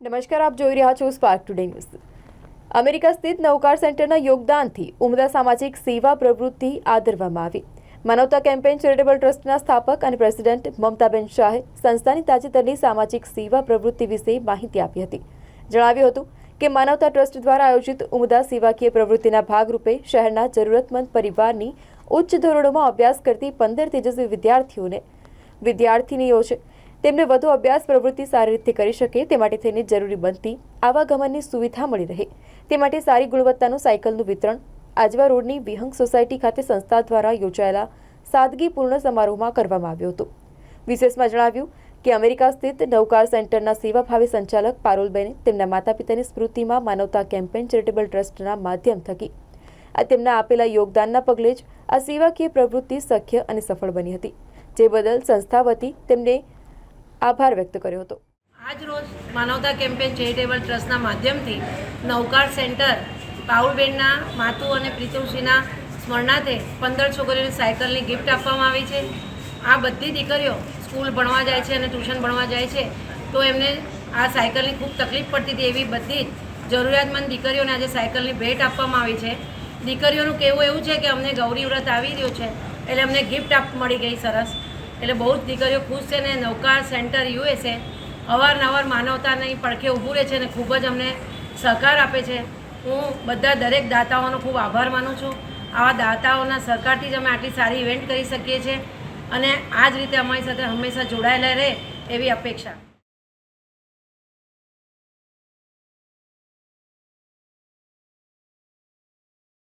નમસ્કાર, આપ જોઈ રહ્યા છો સ્પાર્ક ટુડે ન્યૂઝ અમેરિકા સ્થિત નૌકાર સેન્ટરના યોગદાનથી ઉમદા સામાજિક સેવા પ્રવૃત્તિ આદરવામાં આવી. માનવતા કેમ્પેન ચેરિટેબલ ટ્રસ્ટના સ્થાપક અને પ્રેસિડેન્ટ મમતાબેન શાહે સંસ્થાની તાજેતરની સામાજિક સેવા પ્રવૃત્તિ વિશે માહિતી આપી હતી. જણાવ્યું હતું કે માનવતા ટ્રસ્ટ દ્વારા આયોજિત ઉમદા સેવાકીય પ્રવૃત્તિના ભાગરૂપે શહેરના જરૂરતમંદ પરિવારની ઉચ્ચ ધોરણોમાં અભ્યાસ કરતી પંદર તેજસ્વી વિદ્યાર્થીઓને વિદ્યાર્થીનીઓ છે તેમને વધુ અભ્યાસ પ્રવૃત્તિ સારી રીતે કરી શકે તે માટે થઈને જરૂરી બનતી આવાગમનની સુવિધા મળી રહે. તે માટે સારી ગુણવત્તાનું સાયકલનું વિતરણ, આજવા રોડની વિહંગ સોસાયટી ખાતે સંસ્થા દ્વારા યોજાયેલા સાદગીપૂર્ણ સમારોહમાં કરવામાં આવ્યો હતો. વિશેષમાં જણાવ્યું કે અમેરિકા સ્થિત નવકાર સેન્ટરના સેવાભાવી સંચાલક પારોલબેને તેમના માતા પિતાની સ્મૃતિમાં માનવતા કેમ્પેન ચેરિટેબલ ટ્રસ્ટના માધ્યમ થકી આ તેમના આપેલા યોગદાનના પગલે જ આ સેવાકીય પ્રવૃત્તિ શક્ય અને સફળ બની હતી. જે બદલ સંસ્થા વતી તેમને આભાર વ્યક્ત કર્યો હતો. આજ રોજ માનવતા કેમ્પેન ચેરિટેબલ ટ્રસ્ટના માધ્યમથી નૌકાર સેન્ટર પાઉલબેનના માતુ અને પ્રીતુસિંહના સ્મરણાર્થે પંદર છોકરીઓને સાયકલની ગિફ્ટ આપવામાં આવી છે. આ બધી દીકરીઓ સ્કૂલ ભણવા જાય છે અને ટ્યુશન ભણવા જાય છે, તો એમને આ સાયકલની ખૂબ તકલીફ પડતી હતી એવી બધી જ જરૂરિયાતમંદ દીકરીઓને આજે સાયકલની ભેટ આપવામાં આવી છે. દીકરીઓનું કહેવું એવું છે કે અમને ગૌરી વ્રત આવી રહ્યું છે, એટલે અમને ગિફ્ટ આપ, મળી ગઈ સરસ. એટલે બહુ જ દીકરીઓ ખુશ છે ને નૌકા સેન્ટર યુએસએ અવારનવાર માનવતાની પડખે ઊભું રહે છે અને ખૂબ જ અમને સહકાર આપે છે. હું બધા દરેક દાતાઓનો ખૂબ આભાર માનું છું. આવા દાતાઓના સહકારથી જ અમે આટલી સારી ઇવેન્ટ કરી શકીએ છીએ અને આ જ રીતે અમારી સાથે હંમેશા જોડાયેલા રહે એવી અપેક્ષા.